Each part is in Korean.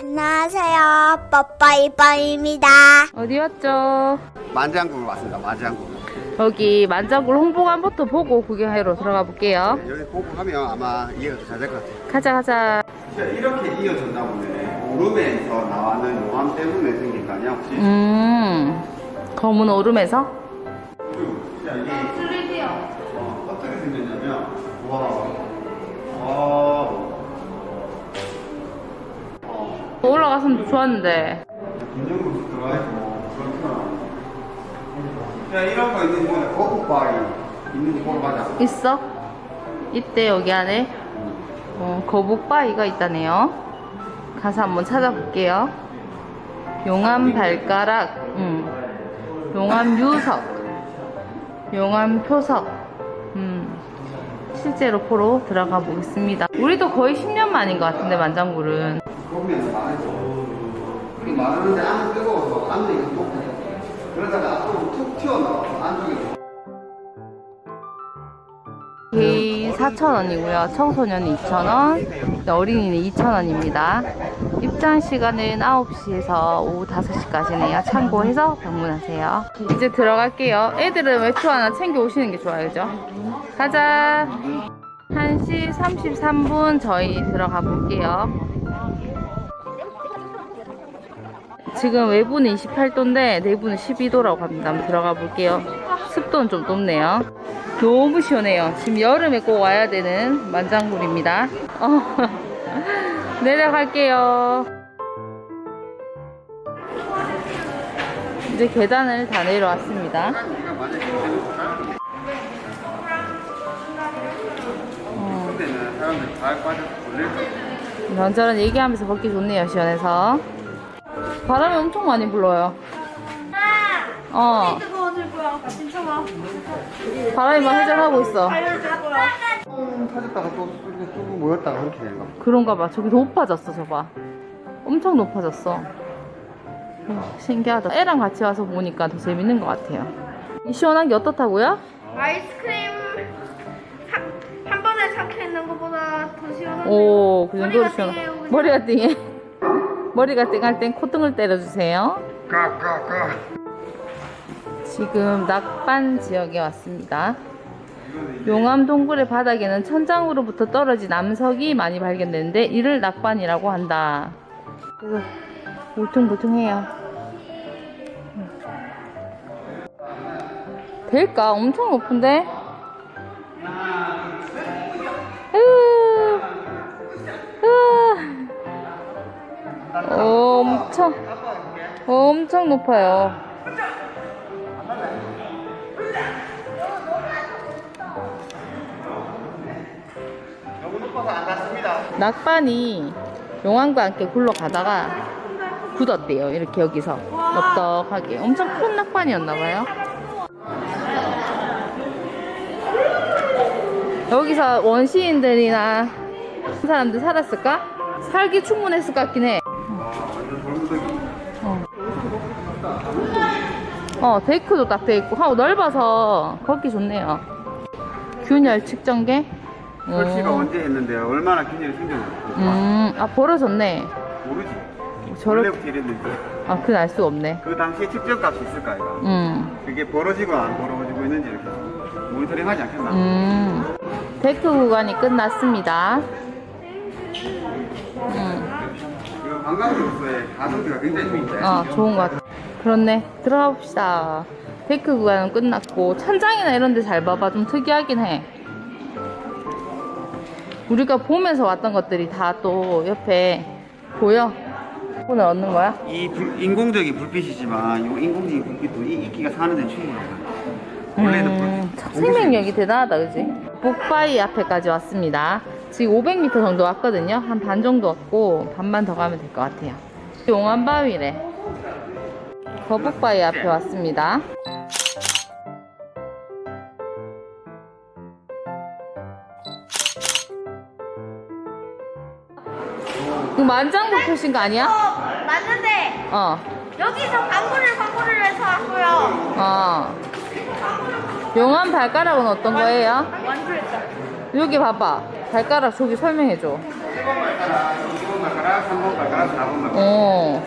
안녕하세요. 뽀뽀이뽀입니다. 어디 왔죠? 만장굴 왔습니다. 만장굴. 여기 만장굴 홍보관부터 보고 구경하러 들어가 볼게요. 여기 보고 가면 아마 이해가 잘 될 것 같아요. 가자 가자. 이렇게 이어졌나 보네. 오름에서 나와는 용암 때문에 생긴 거 아니야 혹시? 음 검은 오름에서 자 이게 3D요. 어, 어떻게 생겼냐면 와, 와, 어, 올라갔으면 좋았는데 김정국 들어가 있고 그렇구나. 야 이런 거 있는 거는 거북바위 있는지 가자. 있어? 있대 여기 안에 어, 거북바위가 있다네요. 가서 한번 찾아볼게요. 용암 발가락, 음, 용암 유석, 용암 표석, 음, 실제로 보러 들어가 보겠습니다. 우리도 거의 10년 만인 것 같은데 만장굴은. 보면 말해줘. 우리 말하는데 안은 뜨거워서 이렇게 높고 그러다가 앞으로 툭 튀어나와서 안쪽에 이 4,000원이고요. 청소년이 2,000원, 어린이는 2,000원입니다. 입장 시간은 9시에서 오후 5시까지네요. 참고해서 방문하세요. 이제 들어갈게요. 애들은 외투 하나 챙겨 오시는 게 좋아요. 그죠? 가자. 1시 33분 저희 들어가 볼게요. 지금 외부는 28도인데 내부는 12도라고 합니다. 한번 들어가 볼게요. 습도는 좀 높네요. 너무 시원해요. 지금 여름에 꼭 와야 되는 만장굴입니다. 어, 내려갈게요. 이제 계단을 다 내려왔습니다. 어. 이런저런 얘기하면서 걷기 좋네요. 시원해서. 바람이 엄청 많이 불어요. 어, 뜨거워질 거야. 괜찮아. 바람이 막 회전하고 있어. 거야. 음, 터졌다가 또 이렇게 쭉 모였다가 그렇게 되는 거. 그런가 봐. 저기 높아졌어, 저 봐. 엄청 높아졌어. 어, 신기하다. 애랑 같이 와서 보니까 더 재밌는 것 같아요. 이 시원한 게 어떻다고요? 아이스크림 사- 한 번에 삭혀 있는 것보다 더 시원한데. 오, 그 정도로 머리가 시원. 띵해요, 그죠? 머리가 띵해. 머리가 띵할 땐 콧등을 때려주세요. 까, 까, 까. 지금 낙반 지역에 왔습니다. 용암 동굴의 바닥에는 천장으로부터 떨어진 암석이 많이 발견되는데 이를 낙반이라고 한다. 그래서 울퉁불퉁해요. 될까? 엄청 높은데? 엄청 엄청 높아요. 높아서 안 닿습니다. 낙반이 용암과 함께 굴러가다가 굳었대요. 이렇게 여기서 넓적하게 엄청 큰 낙반이었나봐요. 여기서 원시인들이나 사람들 살았을까? 살기 충분했을 것 같긴 해. 어. 어, 데크도 딱 돼 있고, 하고 넓어서 걷기 좋네요. 균열 측정계? 설치가 오. 언제 했는데 얼마나 균열이 생겼는지 음, 아, 벌어졌네. 모르지. 저렇게, 원래부터 이랬는지. 아, 그건 알 수가 없네. 그 당시에 측정값이 있을까, 이거? 음, 그게 벌어지고 안 벌어지고 있는지 이렇게 모니터링 하지 않겠나? 음. 데크 구간이 끝났습니다. 음, 이거 관광으로서의 가성비가 굉장히 좋은데. 어, 좋은 것 같아. 그렇네. 들어가 봅시다. 데크 구간은 끝났고, 천장이나 이런 데 잘 봐봐. 좀 특이하긴 해. 우리가 보면서 왔던 것들이 다 또 옆에 보여? 오늘 얻는 거야? 이 불- 인공적인 불빛이지만 이 인공적인 불빛도 이 이끼가 사는 데 충분해. 원래는 음, 불빛. 생명력이 대단하다, 그지? 북바위 앞에까지 왔습니다. 지금 500m 정도 왔거든요. 한 반 정도 왔고, 반만 더 가면 될 것 같아요. 용암바위래. 거북바위 앞에 왔습니다. 이거 만장굴 표신 거 아니야? 어, 맞는데 어, 여기서 광고를 광고를 해서 왔고요. 어. 용암 발가락은 어떤 거예요? 완주했다. 여기 봐봐. 발가락 저기 설명해줘. 1번 발가락, 2번 발가락, 갈가락 3번, 갈가락 4번 막. 어.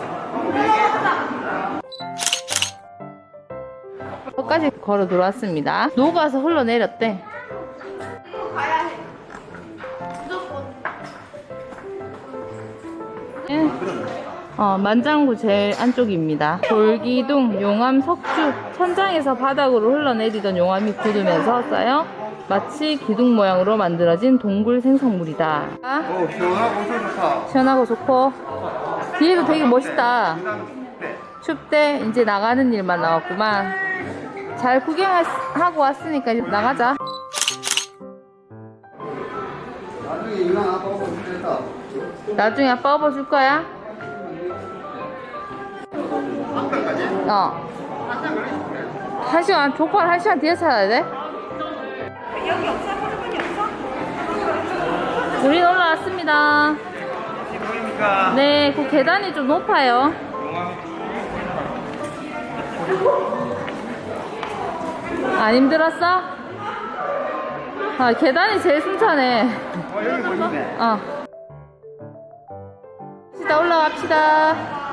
끝까지 걸어 들어왔습니다. 녹아서 흘러내렸대. 어, 만장구 제일 안쪽입니다. 돌기둥, 용암, 석주, 천장에서 바닥으로 흘러내리던 용암이 굳으면서 쌓여 마치 기둥 모양으로 만들어진 동굴 생성물이다. 아, 오, 시원하고 좋다. 시원하고 좋고 뒤에도 되게 멋있다. 춥대. 이제 나가는 일만 남았구만. 잘 구경하고 왔으니까 이제 나가자. 나중에 이만 아빠 업어줄 거야? 어. 한 시간, 족발 한 시간 뒤에 찾아야 돼? 우린 올라왔습니다. 보입니까? 네, 그 계단이 좀 높아요. 안 힘들었어? 아, 계단이 제일 순차네. 어, 여기 보이네. 어. 갑시다, 올라갑시다.